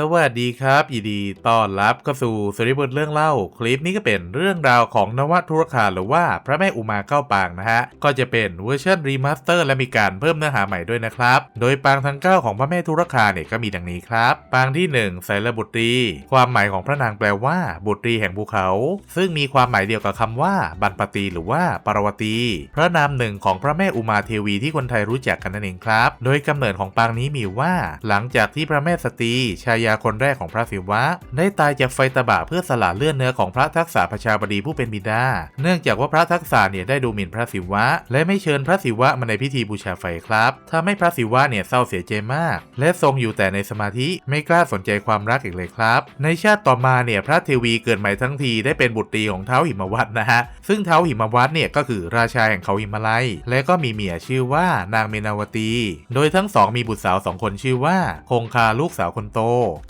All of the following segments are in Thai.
สวัสดีครับยินดีต้อนรับเข้าสู่สริบทเรื่องเล่า คลิปนี้ก็เป็นเรื่องราวของนวทุรคาหรือว่าพระแม่อุมาเก้าปางนะฮะ ก็จะเป็นเวอร์ชันรีมาสเตอร์และมีการเพิ่มเนื้อหาใหม่ด้วยนะครับ โดยปางทั้ง 9 ของพระแม่ทุรคาเนี่ยก็มีดังนี้ครับ ปางที่ 1 ไสรบุตรี ความหมายของพระนางแปลว่าบุตรีแห่งภูเขา ซึ่งมีความหมายเดียวกับคำว่าบันปตีหรือว่าปรวตีพระนามหนึ่งของพระแม่อุมาเทวีที่คนไทยรู้จักกันนั่นเองครับ โดยกำเนิดของปางนี้มีว่า หลังจากที่พระแม่สตรีชายาคนแรกของพระศิวะ ได้ตายจากไฟตะบะเพื่อสละเลือดเนื้อของพระทักษะประชาบดีผู้เป็นบิดา เนื่องจากว่าพระทักษะเนี่ยได้ดูหมิ่นพระศิวะ และไม่เชิญพระศิวะมาในพิธีบูชาไฟครับทำให้พระศิวะเนี่ยเศร้าเสียใจมาก และทรงอยู่แต่ในสมาธิไม่กล้าสนใจความรักอีกเลยครับ ในชาติต่อมาเนี่ยพระเทวีเกิดใหม่ทั้งทีได้เป็นบุตรีของเท้าหิมวัตนะฮะ ซึ่งเท้าหิมวัตเนี่ยก็คือราชาแห่งเขาหิมาลัย และก็มีเมียชื่อว่านางเมนาวตี โดยทั้งสองมีบุตรสาวสองคนชื่อว่า คงคาลูกสาวคนโต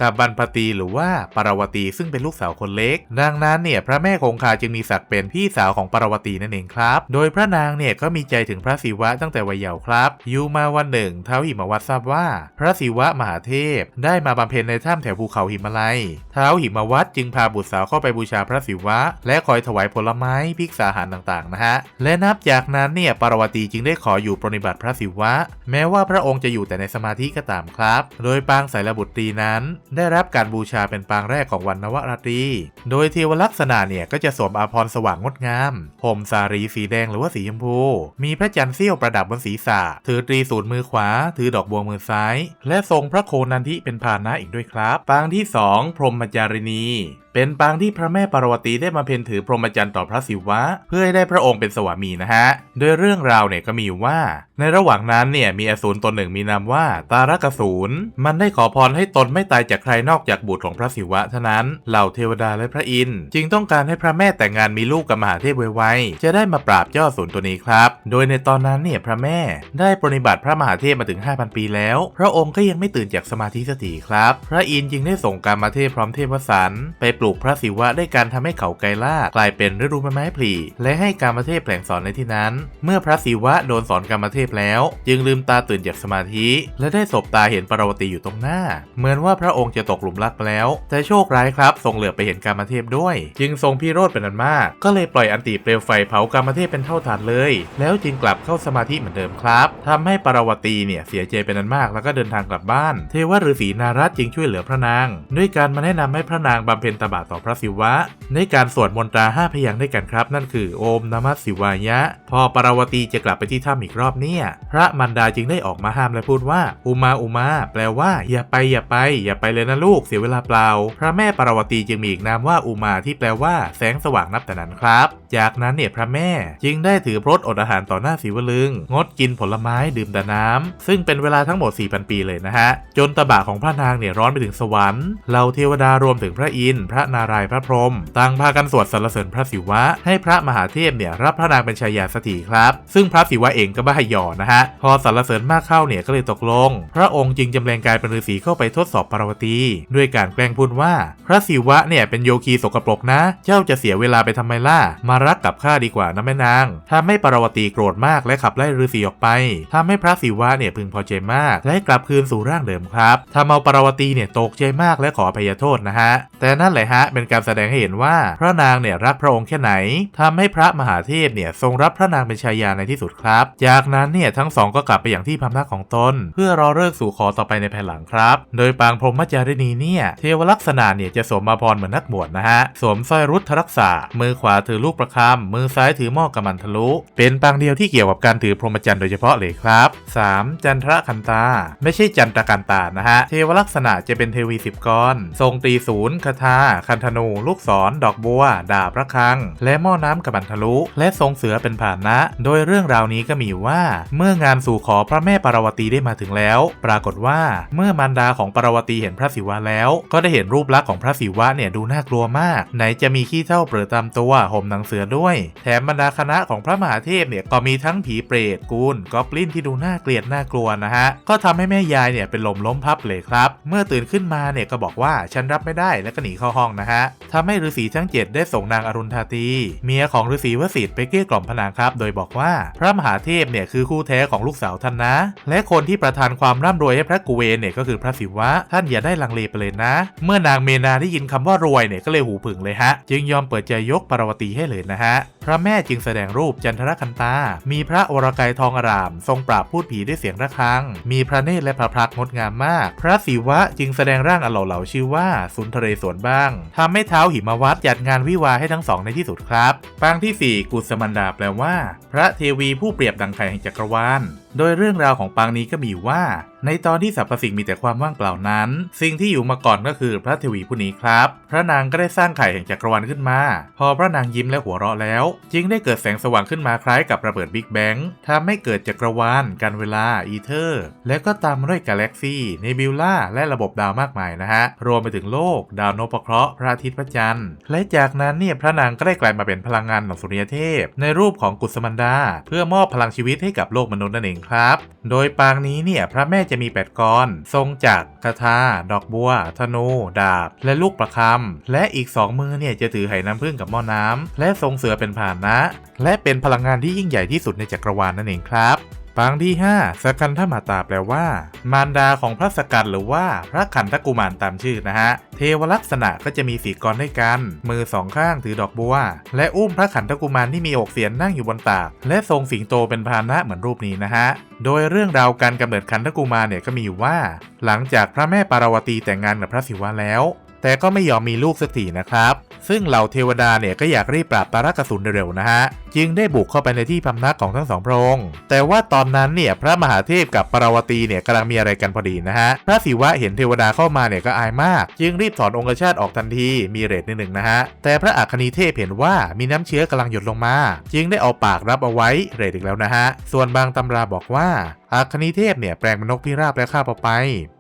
กับบันปตีหรือว่าปารวตีซึ่งเป็นลูกสาวคนเล็ก ดังนั้นเนี่ยพระแม่คงคาจึงมีศักดิ์เป็นพี่สาวของปารวตีนั่นเองครับ โดยพระนางเนี่ยก็มีใจถึงพระศิวะตั้งแต่วัยเยาว์ครับอยู่มาวันหนึ่งเท้าหิมวัตทราบว่า พระศิวะมหาเทพ ได้มาบำเพ็ญในถ้ำแถวภูเขาหิมาลัยเท้าหิมวัตจึงพาบุตรสาวเข้าไปบูชาพระศิวะ และคอยถวายผลไม้ภิกษาหารต่างๆนะฮะและนับจากนั้นเนี่ยปารวตีจึงได้ขออยู่ปรนิบัติพระศิวะ แม้ว่าพระองค์จะอยู่แต่ในสมาธิก็ตามครับ โดยปางไสระบุตรีนั้นได้รับการบูชาเป็นปางแรกของวันนวราตรี โดยเทวลักษณะเนี่ยก็จะสวมอาภรณ์สว่างงดงามห่มสารีสีแดงหรือว่าสีชมพู มีพระจันทร์เสี้ยวประดับบนศีรษะ ถือตรีสูตรมือขวา ถือดอกบัวมือซ้าย และทรงพระโคนันทิเป็นพาหนะอีกด้วยครับ ปางที่ 2 พรหมจารินี เป็นปางที่พระแม่ปารวตีได้มาเพ็ญถือพรหมจรรย์ต่อพระศิวะ เพื่อให้ได้พระองค์เป็นสวามีนะฮะ โดยเรื่องราวเนี่ยก็มีว่า ในระหว่างนั้นเนี่ยมีอสูรตนหนึ่งมีนามว่า ตารกสูรมันได้ขอพรให้ตนไม่ตยจากใครนอกจากบุตรของพระศิวะเท่านั้นเหล่าเทวดาและพระอินทร์จึงต้องการให้พระแม่แต่งงานมีลูกกับมหาเทพไวๆจะได้มาปราบเจ้าสูรตัวนี้ครับ โดยในตอนนั้นเนี่ยพระแม่ได้ปรนิบัติพระมหาเทพมาถึง 5,000 ปีแล้ว พระองค์ก็ยังไม่ตื่นจากสมาธิสติครับ พระอินทร์จึงได้ส่งการมาเทพพร้อมเทพวสันไปปลูกพระศิวะด้วยการทำให้เขาไกรลาดกลายเป็นฤดูใบไม้ผลิและให้การมาเทพแผลงสอนในที่นั้น เมื่อพระศิวะโดนสอนการมาเทพแล้ว จึงลืมตาตื่นจากสมาธิ และได้สบตาเห็นปรวตีอยู่ตรงหน้า เหมือนว่าพระระองค์จะตกหลุมรักไปแล้ว แต่โชคร้ายครับ ทรงเหลือไปเห็นการมาเทพด้วย จึงทรงพิโรธเป็นอันมาก ก็เลยปล่อยอันติเปลวไฟเผาการมาเทพเป็นเท่าฐานเลย แล้วจึงกลับเข้าสมาธิเหมือนเดิมครับทำให้ปรวตีเนี่ยเสียใจเป็นอันมากแล้วก็เดินทางกลับบ้าน เทวฤาษีนารัตจึงช่วยเหลือพระนาง ด้วยการมาแนะนำให้พระนางบำเพ็ญตบะต่อพระศิวะ ในการสวดมนตราห้าพยางค์ด้วยกันครับ นั่นคือโอมนมัสสิวายะ พอปรวตีจะกลับไปที่ถ้ำอีกรอบเนี่ย พระมันดาจึงได้ออกมาห้ามและพูดว่า อุมาอุมาแปลว่า อย่าไปอย่าไปอย่าไปเลยนะลูกเสียเวลาเปล่า พระแม่ปรวตีจึงมีอีกนามว่าอุมาที่แปลว่าแสงสว่างนับแต่นั้นครับ จากนั้นเนี่ยพระแม่จึงได้ถือพรตอดอาหารต่อหน้าศิวลึง งดกินผลไม้ดื่มแต่น้ำซึ่งเป็นเวลาทั้งหมด 4,000 ปีเลยนะฮะ จนตบะของพระนางเนี่ยร้อนไปถึงสวรรค์เหล่าเทวดารวมถึงพระอินทร์พระนารายณ์พระพรหมต่างพากันสวดสรรเสริญพระศิวะ ให้พระมหาเทพเนี่ยรับพระนางเป็นชายาสถีครับ ซึ่งพระศิวะเองก็บ้าหย่อนะฮะพอสรรเสริญมากเข้าเนี่ยก็เลยตกลง พระองค์จึงจำแรงกายเป็นฤาษีเข้าไปทดสอบปราวตี ด้วยการแกล้งพูดว่า พระศิวะเนี่ยเป็นโยคีสกปรกนะ เจ้าจะเสียเวลาไปทำไมล่ะ มารักกับข้าดีกว่านะแม่นางทำให้ปารวตีโกรธมากและขับไล่ฤาษีออกไปทำให้พระศิวะเนี่ยพึงพอใจมาก และกลับคืนสู่ร่างเดิมครับทำเอาปารวตีเนี่ยตกใจมากและขออภัยโทษนะฮะ แต่นั่นแหละฮะเป็นการแสดงให้เห็นว่าพระนางเนี่ยรักพระองค์แค่ไหนทำให้พระมหาเทพเนี่ยทรงรับพระนางเป็นชายาในที่สุดครับ จากนั้นเนี่ยทั้งสองก็กลับไปอย่างที่พำนักของตน เพื่อรอเลิกสู่ขอต่อไปในภายหลังครับ โดยปางพรหมจารินีเนี่ย เทวลักษณะเนี่ยจะสวมมาพรเหมือนนักบวชนะฮะ สวมสร้อยรุทธรักษา มือขวาถือลูกประคำมือซ้ายถือหม้อกำมันทะลุ เป็นปางเดียวที่เกี่ยวกับการถือพรหมจรรย์โดยเฉพาะเลยครับ 3. จันทรคันตา ไม่ใช่จันตรกันตานะฮะ เทวลักษณะจะเป็นเทวีสิบกรทรงตีศูนย์คาถาคันธนู ลูกศร ดอกบัว ดาบพระคัง และหม้อน้ำกำมันทะลุ และทรงเสือเป็นผ่านนะ โดยเรื่องราวนี้ก็มีว่า เมื่องานสู่ขอพระแม่ปารวตีได้มาถึงแล้ว ปรากฏว่าเมื่อมารดาของปารวตีเห็นพระศิวะแล้ว ก็ได้เห็นรูปลักษณ์ของพระศิวะเนี่ยดูน่ากลัวมาก ไหนจะมีขี้เท่าเปลือตามตัวห่มหนังเสือด้วย แถมบรรดาคณะของพระมหาเทพเนี่ยก็มีทั้งผีเปรตกูลกอบลินที่ดูน่าเกลียดน่ากลัวนะฮะก็ทำให้แม่ยายเนี่ยเป็นลมล้มพับเลยครับ เมื่อตื่นขึ้นมาเนี่ยก็บอกว่าฉันรับไม่ได้แล้วก็หนีเข้าห้องนะฮะทำให้ฤาษีทั้งเจ็ดได้ส่งนางอรุณธาตีเมียของฤาษีวสิทธิ์ไปเกลี้ยกล่อมพนางครับ โดยบอกว่าพระมหาเทพเนี่ยคือคู่แท้ของลูกสาวท่านนะ และคนที่ประทานความร่ำรวยให้พระกุเวนเนี่ยก็คือพระศิวะท่านอย่าได้ลังเลไปเลยนะ เมื่อนางเมนาได้ยินคำว่ารวยเนี่ยก็เลยหูผึ่งเลยฮะ จึงยอมเปิดใจยกปารวตีให้เลยนะฮะ พระแม่จึงแสดงรูปจันทรคันตา มีพระวรกายทองอาราม ทรงปราบพูดผีด้วยเสียงระฆัง มีพระเนตรและพระพักตร์งดงามมาก พระศิวะจึงแสดงร่างอเหล่าเหลาชื่อว่าสุนทรสวนบ้างทำให้เท้าหิมวัตจัดงานวิวาให้ทั้งสองในที่สุดครับปางที่ 4 กุสมันดาแปลว่า พระเทวีผู้เปรียบดังไข่แห่งจักรวาล โดยเรื่องราวของปางนี้ก็มีว่า ในตอนที่สรรพสิ่งมีแต่ความว่างเปล่านั้น สิ่งที่อยู่มาก่อนก็คือพระเทวีผู้นี้ครับ พระนางก็ได้สร้างไข่แห่งจักรวาลขึ้นมา พอพระนางยิ้มและหัวเราะแล้ว จึงได้เกิดแสงสว่างขึ้นมาคล้ายกับระเบิดบิ๊กแบงทำให้เกิดจักรวาลการเวลาอีเทอร์ และก็ตามด้วยกาแล็กซี่เนบิวล่าและระบบดาวมากมายนะฮะรวมไปถึงโลก ดาวนพเคราะห์พระอาทิตย์พระจันทร์ และจากนั้นเนี่ยพระนางก็ได้กลายมาเป็นพลังงานของสุริยเทพ ในรูปของกุสมันดา เพื่อมอบพลังชีวิตให้กับโลกมนุษย์นั่นเองครับ โดยปางนี้เนี่ยพระแม่จะมี8กรทรงจากคาถาดอกบัว ธนู ดาบ และลูกประคำและอีก2มือเนี่ยจะถือไหน้ำพึ่งกับหม้อน้ำและทรงเสือเป็นผานนะ และเป็นพลังงานที่ยิ่งใหญ่ที่สุดในจักรวาลนั่นเองครับ ปางที่ 5สกันธมาตาแปลว่า มารดาของพระสกันหรือว่าพระขันธกุมารตามชื่อนะฮะ เทวลักษณะก็จะมีสีกรด้วยกัน มือสองข้างถือดอกบัว และอุ้มพระขันธกุมารที่มีอกเสียนนั่งอยู่บนตาก และทรงสิงโตเป็นพานะเหมือนรูปนี้นะฮะ โดยเรื่องราวการกำเนิดขันธกุมารเนี่ยก็มีอยู่ว่า หลังจากพระแม่ปารวตีแต่งงานกับพระศิวะแล้ว แต่ก็ไม่ยอมมีลูกสักทีนะครับ ซึ่งเหล่าเทวดาเนี่ยก็อยากรีบปราบตารกสุนเร็วๆนะฮะ จึงได้บุกเข้าไปในที่พำนักของทั้งสองพระองค์แต่ว่าตอนนั้นเนี่ยพระมหาเทพกับปารวตีเนี่ยกำลังมีอะไรกันพอดีนะฮะ พระศิวะเห็นเทวดาเข้ามาเนี่ยก็อายมาก จึงรีบถอนองคชาตออกทันทีมีเรทนิดหนึ่งนะฮะ แต่พระอัคนีเทพเห็นว่ามีน้ำเชื้อกำลังหยดลงมา จึงได้เอาปากรับเอาไว้เรทอีกแล้วนะฮะ ส่วนบางตำราบอกว่าอัคนีเทพเนี่ยแปลงเป็นนกพิราบและฆ่าเอาไป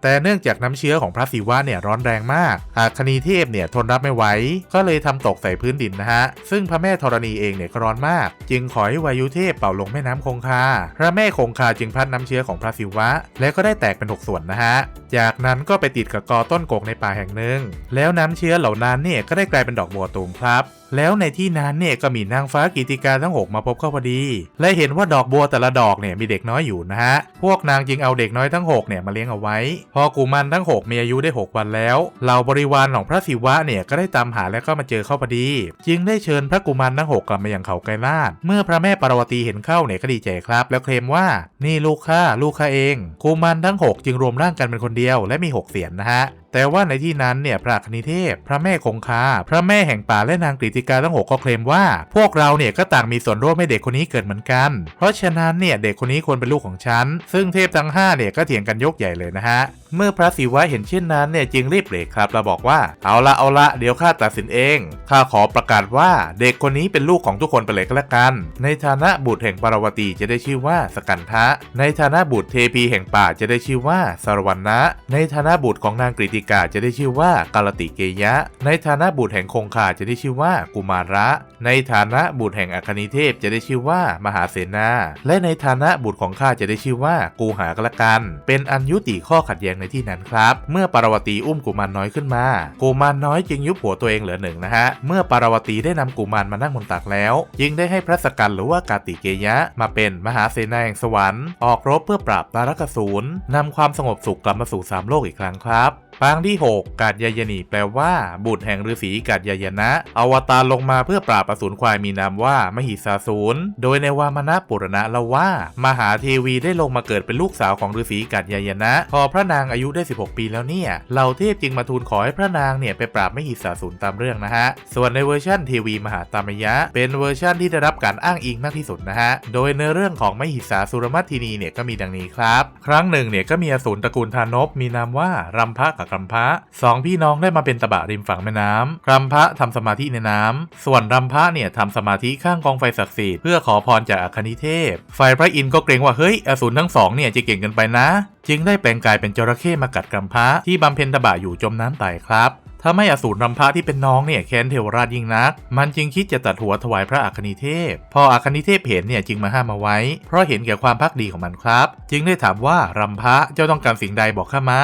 แต่เนื่องจากน้ำเชื้อของพระศิวะเนี่ยร้อนแรงมากอัคนีเทพเนี่ยทนรับไม่ไหว ก็เลยทำตกใส่พื้นดินนะฮะ ซึ่งพระแม่ธรณีเองเนี่ยก็ร้อนมาก จึงขอให้วายุเทพเป่าลงแม่น้ำคงคา พระแม่คงคาจึงพัดน้ำเชื้อของพระศิวะ และก็ได้แตกเป็นหกส่วนนะฮะ จากนั้นก็ไปติดกับกอต้นกกในป่าแห่งหนึ่ง แล้วน้ำเชื้อเหล่านั้นเนี่ยก็ได้กลายเป็นดอกบัวตูมครับแล้วในที่นั้นเนี่ยก็มีนางฟ้ากิติกาทั้ง6มาพบเข้าพอดี และเห็นว่าดอกบัวแต่ละดอกเนี่ยมีเด็กน้อยอยู่นะฮะ พวกนางจึงเอาเด็กน้อยทั้ง6เนี่ยมาเลี้ยงเอาไว้ พอกุมารทั้ง 6 มีอายุได้ 6 วันแล้ว เหล่าบริวารของพระศิวะเนี่ยก็ได้ตามหาและก็มาเจอเข้าพอดี จึงได้เชิญพระกุมารทั้ง 6 กลับมาอยังเขาไกรลาดเมื่อพระแม่ปารวตีเห็นเข้าเนี่ยก็ดีใจครับ แล้วเคลมว่านี่ลูกข้าลูกข้าเองกุมารทั้ง 6 จึงรวมร่างกันเป็นคนเดียวและมี 6 เสียนนะฮะ แต่ว่าในที่นั้นเนี่ยพระคณิเทพ พระแม่คงคา พระแม่แห่งป่าและนางกฤติกาทั้งหกก็เคลมว่า พวกเราเนี่ยก็ต่างมีส่วนร่วมให้เด็กคนนี้เกิดเหมือนกัน เพราะฉะนั้นเนี่ยเด็กคนนี้ควรเป็นลูกของฉัน ซึ่งเทพทั้ง5เนี่ยก็เถียงกันยกใหญ่เลยนะฮะ เมื่อพระศิวะเห็นเช่นนั้นเนี่ยจึงรีบเบรกครับแล้วบอกว่า เอาละเอาละเดี๋ยวข้าตัดสินเอง ข้าขอประกาศว่าเด็กคนนี้เป็นลูกของทุกคนไปเลยก็แล้วกัน ในฐานะบุตรแห่งปารวตีจะได้ชื่อว่าสกันทะ ในฐานะบุตรเทพีแห่งป่าจะได้ชื่อว่าสารวันนะ ในฐานะบุตรของนางกฤติกาจะได้ชื่อว่ากาลติเกยะ ในฐานะบุตรแห่งคงคาจะได้ชื่อว่ากุมาระ ในฐานะบุตรแห่งอัคนีเทพจะได้ชื่อว่ามหาเสนา และในฐานะบุตรของข้าจะได้ชื่อว่ากูหากละกัน เป็นอันยุติข้อขัดแย้งในที่นั้นครับ เมื่อปารวตีอุ้มกุมารน้อยขึ้นมา กุมารน้อยจึงยุบหัวตัวเองเหลือหนึ่งนะฮะ เมื่อปารวตีได้นำกุมารมานั่งบนตักแล้ว จึงได้ให้พระสกันหรือว่ากาติเกยะ มาเป็นมหาเสนาแห่งสวรรค์ออกรบเพื่อปราบตารกสูรนำความสงบสุขกลับมาสู่สามโลกอีกครั้งครับ ปางที่ 6 กาดยายนีแปลว่า บุตรแห่งฤาษีกาดยายนะ อวตารลงมาเพื่อปราบอสูรควายมีนามว่ามหิสาสูรโดยในวามนะปุรณะเล่าว่า มหาเทวีได้ลงมาเกิดเป็นลูกสาวของฤาษีกาดยายนะ พอพระนางอายุได้ 16 ปีแล้วเนี่ยเหล่าเทพจึงมาทูลขอให้พระนางเนี่ยไปปราบมหิสาสูรตามเรื่องนะฮะ ส่วนในเวอร์ชันเทวีมหาตามยะ เป็นเวอร์ชันที่ได้รับการอ้างอิงมากที่สุดนะฮะ โดยในเรื่องของมหิสาสุรมัตทินีเนี่ยก็มีดังนี้ครับ ครั้งหนึ่งเนี่ยก็มีอสูรตระกูลทานพมีนามว่ารัมพะกับกัมพะสองพี่น้องได้มาเป็นตบะริมฝั่งแม่น้ำรัมพะทำสมาธิในน้ำส่วนรัมพะเนี่ยทำสมาธิข้างกองไฟศักดิ์สิทธิ์เพื่อขอพรจากอัคนิเทพ ฝ่ายพระอินทร์ก็เกรงว่าเฮ้ยอสูรทั้งสองเนี่ยจะเก่งกันไปนะ จึงได้แปลงกายเป็นจระเข้มากัดกัมพะที่บำเพ็ญตบะอยู่จมน้ำตายครับ ททำให้อสูรรำพระที่เป็นน้องเนี่ยแค้นเทวราชยิ่งนัก มันจึงคิดจะตัดหัวถวายพระอัคนีเทพ พออัคนีเทพเห็นเนี่ยจึงมาห้ามเอาไว้ เพราะเห็นแก่ความพักดีของมันครับ จึงได้ถามว่ารำพระเจ้าต้องการสิ่งใดบอกข้ามา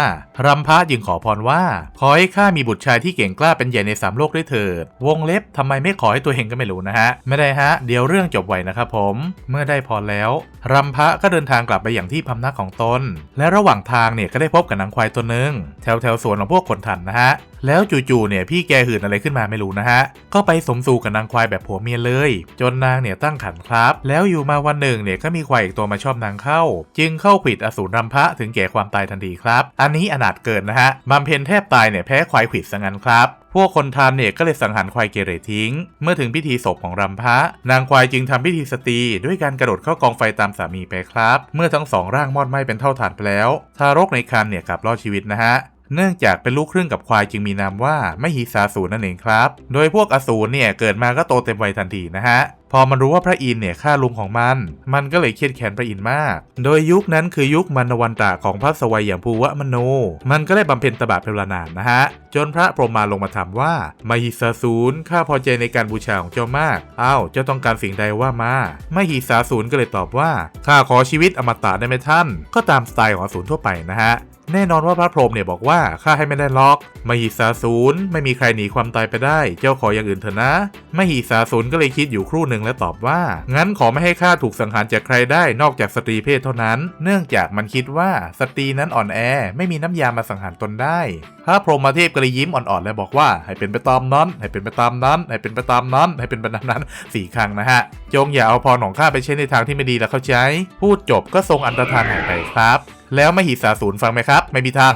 รำพระจึงขอพรว่า ขอให้ข้ามีบุตรชายที่เก่งกล้าเป็นใหญ่ในสามโลกด้วยเถิด วงเล็บทำไมไม่ขอให้ตัวเองก็ไม่รู้นะฮะ ไม่ได้ฮะ เดี๋ยวเรื่องจบไวนะครับผม เมื่อได้พรแล้วรำพระก็เดินทางกลับไปอย่างที่พำนักของตน และระหว่างทางเนี่ยก็ได้พบกับนางควายตัวหนึ่งแถวแถวสวนของพวกคนทันนะฮะ แล้วจู่ๆเนี่ยพี่แกหื่นอะไรขึ้นมาไม่รู้นะฮะ ก็ไปสมสู่กับนางควายแบบผัวเมียเลย จนนางเนี่ยตั้งขันครับ แล้วอยู่มาวันหนึ่งเนี่ยก็มีควายอีกตัวมาชอบนางเข้า จึงเข้าขิดอสูรรำพระถึงแก่ความตายทันทีครับ อันนี้อนาถเกินนะฮะบำเพ็ญแทบตายเนี่ยแพ้ควายขิดซะงั้นครับพวกคนทานเนี่ยก็เลยสังหารควายเกเรทิ้ง เมื่อถึงพิธีศพของรำพระนางควายจึงทำพิธีสตรีด้วยการกระโดดเข้ากองไฟตามสามีไปครับ เมื่อทั้งสองร่างมอดไหม้เป็นเท่าฐานไปแล้ว ทารกในครรภ์เนี่ยกลับรอดชีวิตนะฮะ เนื่องจากเป็นลูกครึ่งกับควายจึงมีนามว่าไมหิสาสูรนั่นเองครับ โดยพวกอสูรเนี่ยเกิดมาก็โตเต็มวัยทันทีนะฮะพอมันรู้ว่าพระอินเนี่ยฆ่าลุงของมัน มันก็เลยเครียดแค้นพระอินมาก โดยยุคนั้นคือยุคมนวันตะของพระสวัยอย่างภูวะมโน มันก็ได้บำเพ็ญตบะเป็นเวลานานนะฮะ จนพระพรหมมาลงมาถามว่า มหิสาสูรข้าพอใจในการบูชาของเจ้ามาก อ้าว เจ้าต้องการสิ่งใดว่ามา มหิสาสูรก็เลยตอบว่า ข้าขอชีวิตอมตะได้ไหมท่าน ก็ตามสไตล์ของอสูรทั่วไปนะฮะ แน่นอนว่าพระพรหมเนี่ยบอกว่าข้าให้ไม่ได้ล็อกมหิสาสูรไม่มีใครหนีความตายไปได้ เจ้าขออย่างอื่นเถอะนะมหิสาสูรก็เลยคิดอยู่ครู่หนึ่งและตอบว่า งั้นขอไม่ให้ข้าถูกสังหารจากใครได้นอกจากสตรีเพศเท่านั้น เนื่องจากมันคิดว่าสตรีนั้นอ่อนแอ ไม่มีน้ำยามาสังหารตนได้พระพรหมเทพก็เลยยิ้มอ่อนๆและบอกว่า ให้เป็นไปตามนั้น ให้เป็นไปตามนั้น ให้เป็นไปตามนั้น ให้เป็นไปตามนั้นสี่ครั้งนะฮะ จงอย่าเอาพรของข้าไปใช้ในทางที่ไม่ดีแล้วเข้าใจ พูดจบก็ทรงอันตรธานหายไปครับ แล้วมหิสาสูรฟังไหมครับ ไม่มีทาง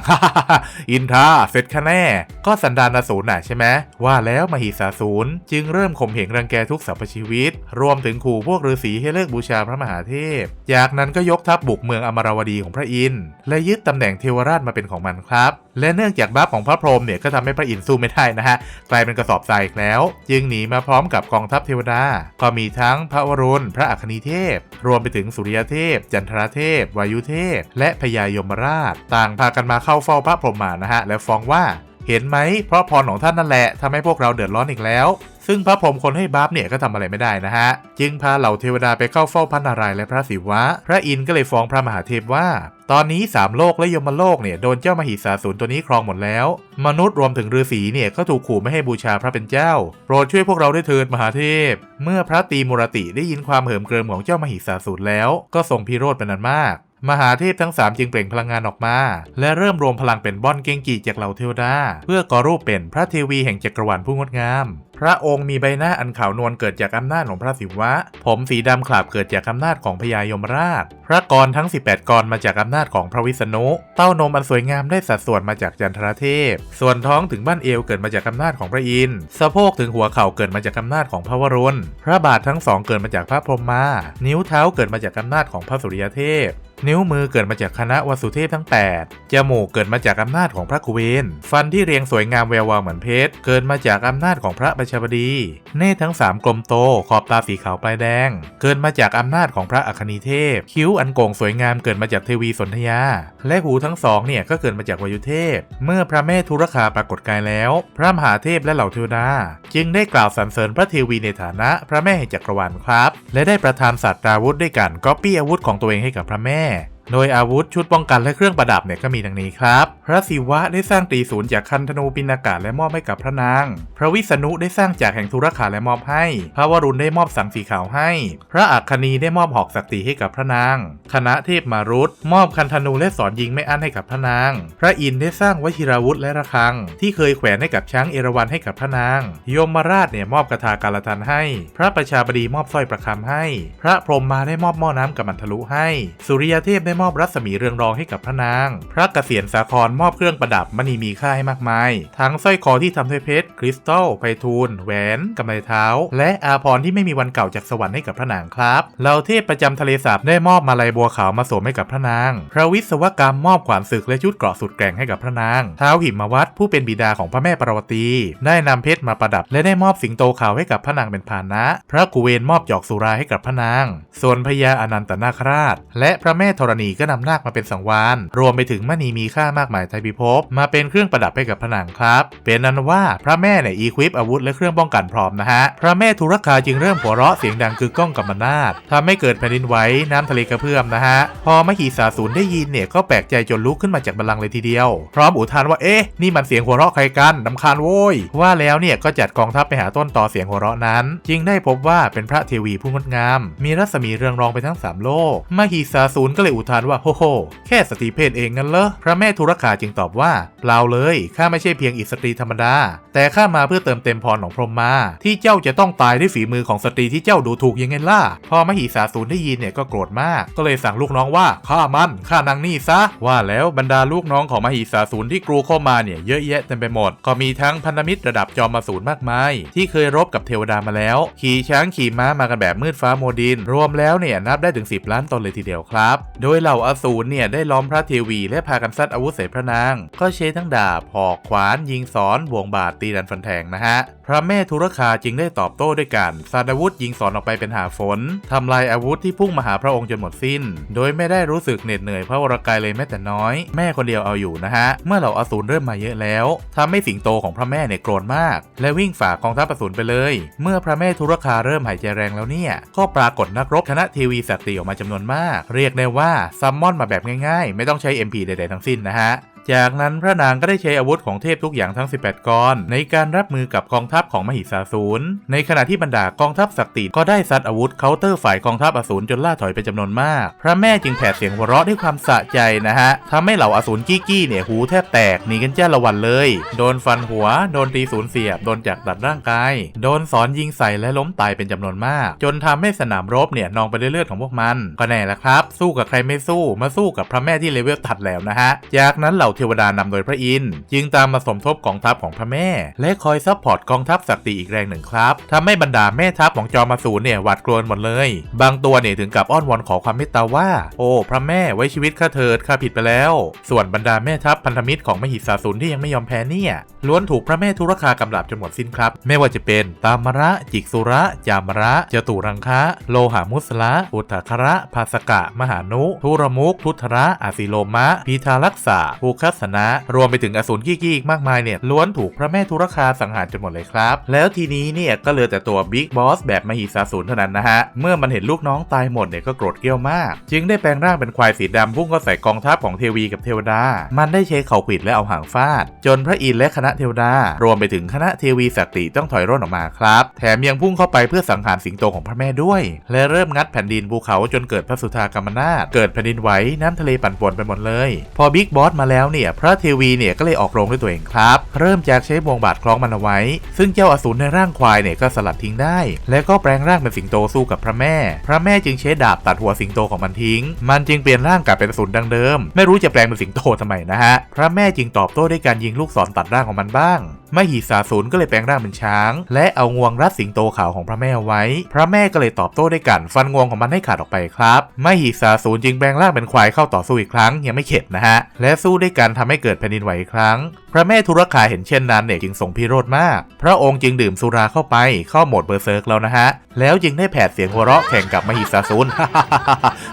อินทาเสร็จคะแน่ ก็สันดานอสูรน่ะใช่ไหมว่าแล้วมหิสาสูรจึงเริ่มข่มเหงรังแกทุกสรรพชีวิต รวมถึงขู่พวกฤาษีให้เลิกบูชาพระมหาเทพ จากนั้นก็ยกทัพบุกเมืองอมรวดีของพระอินทร์และยึดตำแหน่งเทวราชมาเป็นของมันครับ และเนื่องจากบัฟของพระพรหมเนี่ยก็ทำให้พระอินทร์สู้ไม่ได้นะฮะกลายเป็นกระสอบทรายแล้ว จึงหนีมาพร้อมกับกองทัพเทวดา ก็มีทั้งพระวรุณพระอัคนีเทพ รวมไปถึงสุริยเทพ จันทรเทพ วายุเทพ และพญายมราช ต่างพากันมาเข้าเฝ้าพระพรหมานะฮะ และฟ้องว่าเห็นไหม เพราะพรของท่านนั่นแหละทำให้พวกเราเดือดร้อนอีกแล้ว ซึ่งพระพรหมคนให้บัฟเนี่ยก็ทำอะไรไม่ได้นะฮะ จึงพาเหล่าเทวดาไปเข้าเฝ้าพระนารายณ์และพระศิวะ พระอินทร์ก็เลยฟ้องพระมหาเทพว่า ตอนนี้สามโลกและยมโลกเนี่ยโดนเจ้ามหิสาสูรตัวนี้ครองหมดแล้ว มนุษย์รวมถึงฤาษีเนี่ยก็ถูกขู่ไม่ให้บูชาพระเป็นเจ้า โปรดช่วยพวกเราด้วยเถิดมหาเทพ เมื่อพระตีมุรติได้ยินความเหิมเกริมของเจ้ามหิสาสูรแล้ว ก็ทรงพิโรธเป็นอันมาก มหาเทพทั้งสามจึงเปล่งพลังงานออกมา และเริ่มรวมพลังเป็นบ้อนเกงกีจากเหล่าเทวดา เพื่อก่อรูปเป็นพระเทวีแห่งจักรวาลผู้งดงาม พระองค์มีใบหน้าอันขาวนวลเกิดจากอำนาจของพระศิวะ ผมสีดำขลาบเกิดจากอำนาจของพญายมราช พระกรทั้ง 18 กรมาจากอำนาจของพระวิษณุ เต้านมอันสวยงามได้สัดส่วนมาจากจันทรเทพ ส่วนท้องถึงบ้านเอวเกิดมาจากอำนาจของพระอินทร์สะโพกถึงหัวเข่าเกิดมาจากอำนาจของพระวรุณ พระบาททั้งสองเกิดมาจากพระพรหมมานิ้วเท้าเกิดมาจากอำนาจของพระสุริยเทพนิ้วมือเกิดมาจากคณะวสุเทพทั้ง 8 จมูกเกิดมาจากอำนาจของพระกุเวน ฟันที่เรียงสวยงามแวววาวเหมือนเพชร เกิดมาจากอำนาจของพระประชบดี เนตรทั้ง 3 กลมโต ขอบตาสีขาวปลายแดง เกิดมาจากอำนาจของพระอัคนีเทพ คิ้วอันโก่งสวยงามเกิดมาจากเทวีสนธยา และหูทั้งสองเนี่ยก็เกิดมาจากวายุเทพ เมื่อพระแม่ทุรคาปรากฏกายแล้ว พระมหาเทพและเหล่าเทวดา จึงได้กล่าวสรรเสริญพระเทวีในฐานะพระแม่แห่งจักรวาลครับ และได้ประทานสัตราวุธด้วยกันก๊อปปี้อาวุธของตัวเองให้กับพระแม่ โดยอาวุธชุดป้องกันและเครื่องประดับเนี่ยก็มีดังนี้ครับ พระศิวะได้สร้างตรีศูนย์จากคันธนูปินากาศและมอบให้กับพระนาง พระวิษณุได้สร้างจากแห่งธุรขาและมอบให้ พระวรุณได้มอบสังสีขาวให้ พระอัคคณีได้มอบหอกศักดิ์ให้กับพระนาง คณะเทพมารุตมอบคันธนูและสอนยิงไม่อั้นให้กับพระนาง พระอินทร์ได้สร้างวชิราวุธและระฆัง ที่เคยแขวนให้กับช้างเอราวัณให้กับพระนางยมราชเนี่ยมอบกระทากาลทันให้ พระประชาบดีมอบสร้อยประคำให้ พระพรหมมาได้มอบหม้อน้ำกับมันทะลุให้ สุริยเทพได้มอบรัศมีเรืองรองให้กับพระนาง พระเกษียณสาครมอบเครื่องประดับมณีมีค่าให้มากมาย ทั้งสร้อยคอที่ทำด้วยเพชร คริสตัลไพทูลแหวนกำไลเท้า และอาภรณ์ที่ไม่มีวันเก่าจากสวรรค์ให้กับพระนางครับเหล่าเทพประจำทะเลสาบได้มอบมาลัยบัวขาวมาสวมให้กับพระนาง พระวิศวกรรมมอบขวานศึกและชุดเกราะสุดแกร่งให้กับพระนางท้าวหิมวัตผู้เป็นบิดาของพระแม่ปารวตี ได้นำเพชรมาประดับ และได้มอบสิงโตขาวให้กับพระนางเป็นพานะ พระกุเวนมอบหยอกสุราให้กับพระนาง ส่วนพญาอนันตนาคราช และพระแม่ธรณีณีก็นำนาคมาเป็นสังวานรวมไปถึงมณีมีค่ามากมายไทยพิภพมาเป็นเครื่องประดับให้กับผนังครับ เป็นนั้นว่าพระแม่เนี่ยอีควิปอาวุธและเครื่องป้องกันพร้อมนะฮะ พระแม่ธุรคาจึงเริ่มหัวเราะเสียงดังกึกก้องกับมนาดทำให้เกิดแผ่นดินไหวน้ำทะเลกระเพื่อมนะฮะ พอมหิสาสูรได้ยินเนี่ยก็แปลกใจจนลุกขึ้นมาจากบัลลังก์เลยทีเดียว พร้อมอุทานว่าเอ๊ะนี่มันเสียงหัวเราะใครกันนำคาญโว้ยว่าแล้วเนี่ยก็จัดกองทัพไปหาต้นต่อเสียงหัวเราะนั้น จึงได้พบว่าเป็นพระเทวีผู้งดงาม มีรัศมีเรืองรองไปทั้งสามโลก มหิสาสูรก็เลยอุทานว่าโฮโฮแค่สตรีเพศเองงั้นเหรอพระแม่ธุรคาจึงตอบว่าเปล่าเลยข้าไม่ใช่เพียงอิสตรีธรรมดา แต่ข้ามาเพื่อเติมเต็มพรของพรหมมาที่เจ้าจะต้องตายด้วยฝีมือของสตรีที่เจ้าดูถูกยังไงล่ะ พอมหิสาสูรได้ยินเนี่ยก็โกรธมาก ก็เลยสั่งลูกน้องว่าฆ่ามันฆ่านางนี่ซะ ว่าแล้วบรรดาลูกน้องของมหิสาสูรที่กรูเข้ามาเนี่ยเยอะแยะเต็มไปหมด ก็มีทั้งพันธมิตรระดับจอมอสูรมากมาย ที่เคยรบกับเทวดามาแล้ว ขี่ช้างขี่ม้ามากันแบบมืดฟ้าโมดิน รวมแล้วเนี่ยนับได้ถึง 10 ล้านตนเลยทีเดียวครับ โดยเหล่าอสูรเนี่ยได้ล้อมพระเทวี และพากันซัดอาวุธใส่พระนาง ก็ใช้ทั้งดาบหอกขวานยิงสอนวงบาดตีดันฟันแทงนะฮะ พระแม่ธุรคาจึงได้ตอบโต้ด้วยการสาดอาวุธยิงสอนออกไปเป็นหาฝนทำลายอาวุธที่พุ่งมาหาพระองค์จนหมดสิ้น โดยไม่ได้รู้สึกเหน็ดเหนื่อยพระวรกายเลยแม้แต่น้อย แม่คนเดียวเอาอยู่นะฮะ เมื่อเหล่าอสูรเริ่มมาเยอะแล้วทำให้สิงโตของพระแม่เนี่ยโกรธมาก และวิ่งฝ่ากองทัพอสูรไปเลย เมื่อพระแม่ธุรคาเริ่มหายใจแรงแล้วเนี่ย ก็ปรากฏนักรบคณะเทวีศักดิ์ออกมาจำนวนมาก เรียกได้ว่าซัมมอนมาแบบง่ายๆ ไม่ต้องใช้ MP ใดๆทั้งสิ้นนะฮะ จากนั้นพระนางก็ได้ใช้อาวุธของเทพทุกอย่างทั้ง 18 กรในการรับมือกับกองทัพของมหิสาสูร ในขณะที่บรรดากองทัพศักดิ์ก็ได้ซัดอาวุธเคาน์เตอร์ฝ่ายกองทัพอสูรจนล่าถอยเป็นจำนวนมาก พระแม่จึงแผดเสียงหัวเราะด้วยความสะใจนะฮะทำให้เหล่าอสูรกี้กี้เนี่ยหูแทบแตกหนีกันจ้าละวันเลย โดนฟันหัว โดนตีสูญเสียบ โดนจักตัดร่างกาย โดนสอนยิงใส่และล้มตายเป็นจำนวนมาก จนทำให้สนามรบเนี่ยนองไปด้วยเลือดของพวกมัน ก็แน่ละครับ สู้กับใครไม่สู้ มาสู้กับพระแม่ที่เลเวลตัดแล้วนะฮะ จากนั้นเหล่าเทวดานำโดยพระอินทร์จึงตามมาสมทบกองทัพของพระแม่ และคอยซัพพอร์ตกองทัพศักดิ์อีกแรงหนึ่งครับทำให้บรรดาแม่ทัพของจอมอสูรเนี่ยหวาดกลัวหมดเลย บางตัวเนี่ยถึงกับอ้อนวอนขอความเมตตาว่า โอ้พระแม่ไว้ชีวิตข้าเถิดข้าผิดไปแล้ว ส่วนบรรดาแม่ทัพพันธมิตรของมหิสาสูรที่ยังไม่ยอมแพ้เนี่ยล้วนถูกพระแม่ธุรคากำราบจนหมดสิ้นครับ ไม่ว่าจะเป็นตามระ จิกสุระ จามระ เจตุรังคะ โลหามุสละอุทธคระภาสกะ มหานุ ทุรมุก ทุทระอาศิโลมะ พีทารักษาภูคัสนะ รวมไปถึงอสูรกี้กี้อีกมากมายเนี่ยล้วนถูกพระแม่ธุรคาสังหารจนหมดเลยครับ แล้วทีนี้เนี่ยก็เหลือแต่ตัวบิ๊กบอสแบบมหิสาสูรเท่านั้นนะฮะ เมื่อมันเห็นลูกน้องตายหมดเนี่ยก็โกรธเกรี้ยวมาก จึงได้แปลงร่างเป็นควายสีดำพุ่งเข้าใส่กองทัพของเทวีกับเทวดา มันได้ใช้เขาขิดและเอาหางฟาด จนพระอินทร์และคณะเทวดา รวมไปถึงคณะเทวีศักดิ์ต้องถอยร่นออกมาครับ แถมยังพุ่งเข้าไปเพื่อสังหารสิงโตของพระแม่ด้วย และเริ่มงัดแผ่นดินภูเขาจนเกิดพระสุธากรรมนาถเกิดแผ่นดินไหวน้ำทะเลปั่นป่วนไปหมดเลย พอบิ๊กบอสมาแล้วเนี่ยพระเทวีเนี่ยก็เลยออกโรงด้วยตัวเองครับ เริ่มจากใช้บวงบาดคล้องมันเอาไว้ ซึ่งเจ้าอสูรในร่างควายเนี่ยก็สลัดทิ้งได้ และก็แปลงร่างเป็นสิงโตสู้กับพระแม่ พระแม่จึงใช้ดาบตัดหัวสิงโตของมันทิ้ง มันจึงเปลี่ยนร่างกลับเป็นอสูรดังเดิม ไม่รู้จะแปลงเป็นสิงโตทำไมนะฮะ พระแม่จึงตอบโต้ด้วยการยิงลูกศรตัดร่างของมันบ้างมหิสาสูรก็เลยแปลงร่างเป็นช้าง และเอางวงรัดสิงโตขาวของพระแม่เอาไว้ พระแม่ก็เลยตอบโต้ด้วยการฟันงวงของมันให้ขาดออกไปครับมหิสาสูรจึงแปลงร่างเป็นควายเข้าต่อสู้อีกครั้งยังไม่เข็ดนะฮะและสู้ด้วยกันทำให้เกิดแผ่นดินไหวอีกครั้ง พระแม่ธุรคาเห็นเช่นนั้นเนี่ยจึงทรงพิโรธมาก พระองค์จึงดื่มสุราเข้าไปเข้าโหมดเบอร์เซิร์กแล้วนะฮะ แล้วจึงได้แผดเสียงหัวเราะแข่งกับมหิสาสูร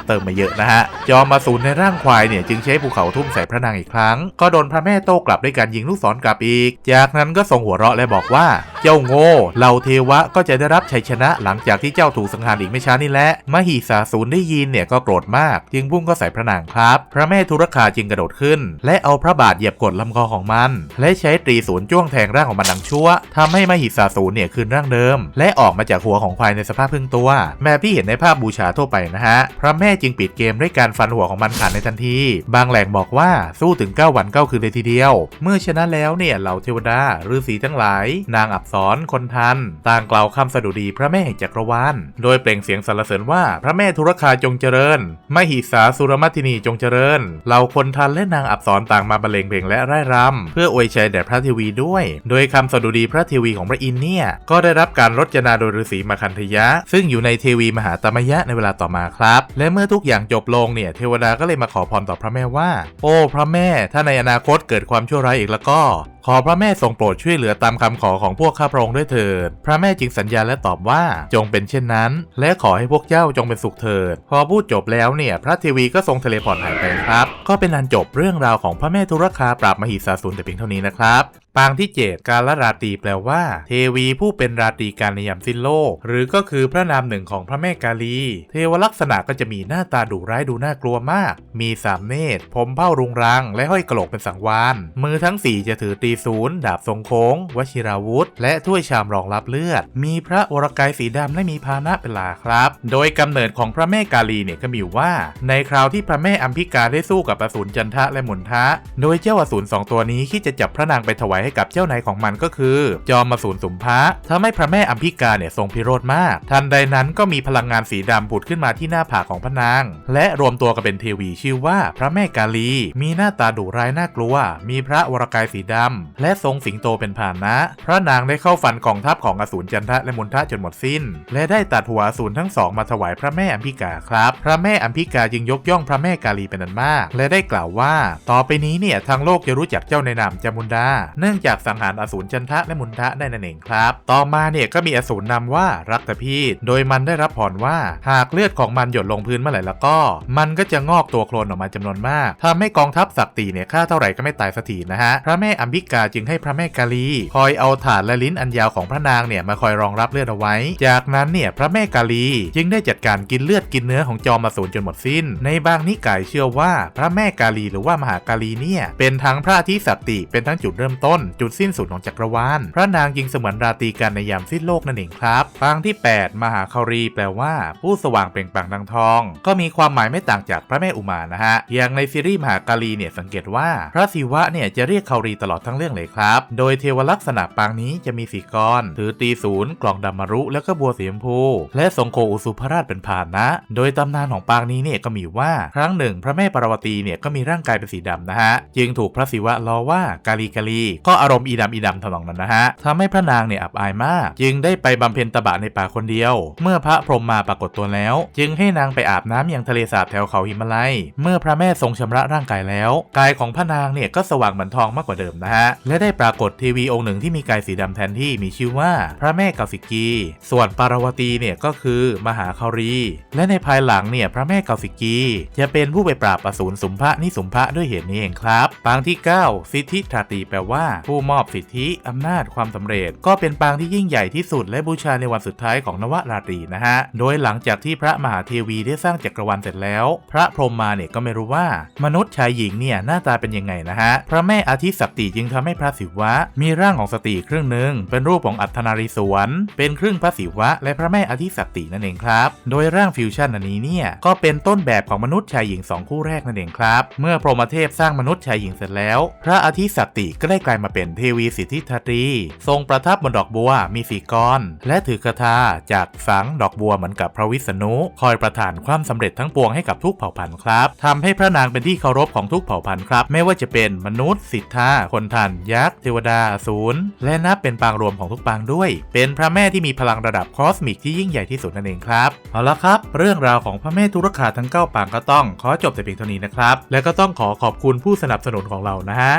เติมมาเยอะนะฮะ จอมมาสูรในร่างควายเนี่ยจึงใช้ภูเขาทุ่มใส่พระนางอีกครั้ง ก็โดนพระแม่โต้กลับด้วยการยิงลูกศรกลับอีก จากนั้นก็ทรงหัวเราะและบอกว่า เจ้าโง่เหล่าเทวะก็จะได้รับชัยชนะหลังจากที่เจ้าถูกสังหารอีกไม่ช้านี่แหละ มหิสาสูรได้ยินเนี่ยก็โกรธมาก จึงพุ่งก็ใส่พระนางครับ พระแม่ธุรคาจึงกระโดดขึ้น และและเอาพระบาทเหยียบกดลำคอของมัน และใช้ตรีศูนย์จ้วงแทงร่างของมันดังชั่วทำให้มหิสาสูรเนี่ยคืนร่างเดิม และออกมาจากหัวของควายในสภาพครึ่งตัวแบบที่เห็นในภาพบูชาทั่วไปนะฮะ พระแม่จึงปิดเกมด้วยการฟันหัวของมันขาดในทันที บางแหล่งบอกว่าสู้ถึง 9 วัน9คืนเลยทีเดียว เมื่อชนะแล้วเนี่ยเหล่าเทวดาฤาษีทั้งหลาย นางอับสรคนทัน ต่างกล่าวคำสดุดีพระแม่แห่งจักรวาล โดยเปล่งเสียงสรรเสริญว่าพระแม่ธุรคาจงเจริญ มหิสาสุรมัตินีจงเจริญ เหล่าคนทันและนางอับสรต่างมาบรรเลงเพลงและร่ายรำเพื่ออวยชัยแด่พระเทวีด้วย โดยคำสดุดีพระเทวีของพระอินทร์เนี่ยก็ได้รับการรจนาโดยฤาษีมาคันธยะ ซึ่งอยู่ในเทวีมหาตมยะในเวลาต่อมาครับ และเมื่อทุกอย่างจบลงเนี่ยเทวดาก็เลยมาขอพรต่อพระแม่ว่า โอ้ พระแม่ถ้าในอนาคตเกิดความชั่วร้ายอีกแล้วก็ ขอพระแม่ทรงโปรดช่วยเหลือตามคำขอของพวกข้าพระองค์ด้วยเถิด พระแม่จึงสัญญาและตอบว่าจงเป็นเช่นนั้น และขอให้พวกเจ้าจงเป็นสุขเถิด พอพูดจบแล้วเนี่ยพระเทวีก็ทรงเทเลพอร์ตหายไปครับ ก็เป็นอันจบเรื่องราวของพระแม่ธุรคาปราบมหิสาสูรแต่เพียงเท่านี้นะครับ ปางที่ 7 การละราตีแปลว่า เทวีผู้เป็นราตีการในยามสิ้นโลก หรือก็คือพระนามหนึ่งของพระแม่กาลี เทวลักษณะก็จะมีหน้าตาดุร้ายดูน่ากลัวมาก มีสามเนตรผมเผ้ารุงรัง และห้อยกระโหลกเป็นสังวาน มือทั้ง4จะถือตีศูนย์ดาบทรงโค้ง วชิราวุธ และถ้วยชามรองรับเลือด มีพระวรกายสีดำและมีพาหนะเป็นหลาครับ โดยกำเนิดของพระแม่กาลีเนี่ยก็มีว่า ในคราวที่พระแม่อัมพิกาได้สู้กับอสูรจันทะและมุนทะ โดยเจ้าอสูรสองตัวนี้คิดจะจับพระนางไปถวายให้กับเจ้านายของมันก็คือ จอมอสูรสุมพะทำให้พระแม่อัมพิกาเนี่ยทรงพิโรธมาก ทันใดนั้นก็มีพลังงานสีดำผุดขึ้นมาที่หน้าผากของพระนาง และรวมตัวกันเป็นเทวีชื่อว่าพระแม่กาลี มีหน้าตาดุร้ายน่ากลัว มีพระวรกายสีดำและทรงสิงโตเป็นผานะ พระนางได้เข้าฟันกองทัพของอสูรจันทะและมุนทะจนหมดสิ้น และได้ตัดหัวอสูรทั้งสองมาถวายพระแม่อัมพิกาครับ พระแม่อัมพิกาจึงยกย่องพระแม่กาลีเป็นอันมาก และได้กล่าวว่า ต่อไปนี้เนี่ยทางโลกจะรู้จักเจ้าในนามจามุนดาเนื่องจากสังหารอสูรจันทะและมุนทะได้นั่นเองครับ ต่อมาเนี่ยก็มีอสูรนำว่ารักตพีดโดยมันได้รับพรว่าหากเลือดของมันหยดลงพื้นเมื่อไหร่แล้วก็ มันก็จะงอกตัวโคลนออกมาจำนวนมากทำให้กองทัพศักดิ์เนี่ยฆ่าเท่าไหร่ก็ไม่ตายสักทีนะฮะ พระแม่อัมพิกาจึงให้พระแม่กาลี คอยเอาถาดและลิ้นอันยาวของพระนางเนี่ยมาคอยรองรับเลือดเอาไว้ จากนั้นเนี่ยพระแม่กาลีจึงได้จัดการกินเลือดกินเนื้อของจอมอสูรจนหมดสิ้น ในบางนิกายเชื่อว่าพระแม่กาลีหรือว่ามหากาลีเนี่ยเป็นทั้งพระที่สัตติเป็นทั้งจุดเริ่มต้นจุดสิ้นสุดของจักรวาลพระนางจึงเสมือนราตรีกันในยามสิ้นโลกนั่นเองครับปางที่ 8 มหาคารี แปลว่า ผู้สว่างเปล่งปลั่งดังทอง ก็มีความหมายไม่ต่างจากพระแม่อุมานะฮะอย่างในซีรีส์มหากาลีเนี่ยสังเกตว่า พระศิวะเนี่ยจะเรียกคารีตลอดทั้งเรื่องเลยครับ โดยเทวลักษณะปางนี้จะมีสีกรถือตีศูนย์กล่องดำมารุ แล้วก็บัวสีชมพู และทรงโคอุสุภราชเป็นพานนะ โดยตำนานของปางนี้เนี่ยก็มีว่าครั้งหนึ่ง พระแม่ปารวตีเนี่ยก็มีร่างกายเป็นสีดำนะฮะจึงถูกพระศิวะล้อว่ากาลีกาลีก็อารมณ์อีดำอีดำทำนองนั้นนะฮะทำให้พระนางเนี่ยอับอายมาก จึงได้ไปบำเพ็ญตบะในป่าคนเดียว เมื่อพระพรหมมาปรากฏตัวแล้ว จึงให้นางไปอาบน้ำยังทะเลสาบแถวเขาหิมาลัย เมื่อพระแม่ทรงชำระร่างกายแล้ว กายของพระนางเนี่ยก็สว่างเหมือนทองมากกว่าเดิมนะฮะ และได้ปรากฏเทวีองค์หนึ่งที่มีกายสีดำแทนที่มีชื่อว่าพระแม่เกาสิกี ส่วนปารวตีเนี่ยก็คือมหาคารี และในภายหลังเนี่ยพระแม่เกาสิกีจะเป็นผู้ไปปราบอสูรสุมพระนิสุมพระด้วยเหตุนี้เองครับปางที่ 9 สิทธิทราตีแปลว่าผู้มอบสิทธิอำนาจความสำเร็จ ก็เป็นปางที่ยิ่งใหญ่ที่สุดและบูชาในวันสุดท้ายของนวราตรีนะฮะ โดยหลังจากที่พระมหาเทวีได้สร้างจักรวาลเสร็จแล้ว พระพรหมมาเนี่ยก็ไม่รู้ว่า มนุษย์ชายหญิงเนี่ยหน้าตาเป็นยังไงนะฮะ พระแม่อาทิสักติจึงทำให้พระศิวะ มีร่างของสตรีครึ่งหนึ่งเป็นรูปของอัฏฐนารีสวนเป็นครึ่งพระศิวะ และพระแม่อาทิสักตินั่นเองครับ โดยร่างฟิวชั่นอันนี้เนี่ยก็เป็นต้นแบบของมนุษย์ชายหญิงสองคู่แรกนั่นเองครับ เมื่อพรหมเทพสร้างมนุษย์ชายหญิงเสร็จแล้ว พระอาทิสักติก็ได้กลายมาเป็นเทวีสิทธิธาตรีทรงประทับบนดอกบัวมีสีกร และถือคาถาจากฝังดอกบัวเหมือนกับพระวิษณุ คอยประทานความสำเร็จทั้งปวงให้กับทุกเผ่าพันธุ์ครับทำให้พระนางเป็นที่เคารพของทุกเผ่าพันธุ์ครับ ไม่ว่าจะเป็นมนุษย์ สิทธาคนทัน ยักษ์เทวดาอสูรและนับเป็นปางรวมของทุกปางด้วย เป็นพระแม่ที่มีพลังระดับคอสมิกที่ยิ่งใหญ่ที่สุดนั่นเองครับเอาละครับ เรื่องราวของพระแม่ทุรคาทั้ง9ปางก็ต้องขอจบแต่เพียงเท่านี้นะครับและก็ต้องขอขอบคุณผู้สนับสนุนของเรานะฮะ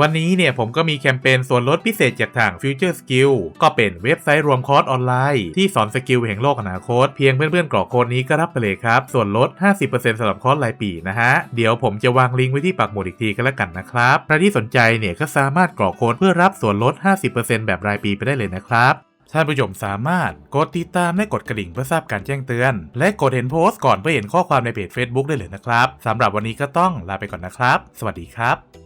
วันนี้เนี่ยผมก็มีแคมเปญส่วนลดพิเศษจากทาง Future Skill ก็เป็นเว็บไซต์รวมคอร์สออนไลน์ที่สอนสกิลแห่งโลกอนาคต เพียงเพื่อนๆกรอกโค้ดนี้ก็รับไปเลยครับ ส่วนลด 50%สำหรับคอร์สรายปีนะฮะ เดี๋ยวผมจะวางลิงก์ไว้ที่ปักหมุดอีกทีก็แล้วกันนะครับใครที่สนใจเนี่ยก็สามารถกรอกโค้ดเพื่อรับส่วนลด 50%แบบรายปีไปได้เลยนะครับท่านผู้ชมสามารถกดติดตามและกดกระดิ่งเพื่อทราบการแจ้งเตือน และกดเห็นโพสต์ก่อนเพื่อเห็นข้อความในเพจ Facebook ได้เลยนะครับสำหรับวันนี้ก็ต้องลาไปก่อนนะครับ สวัสดีครับ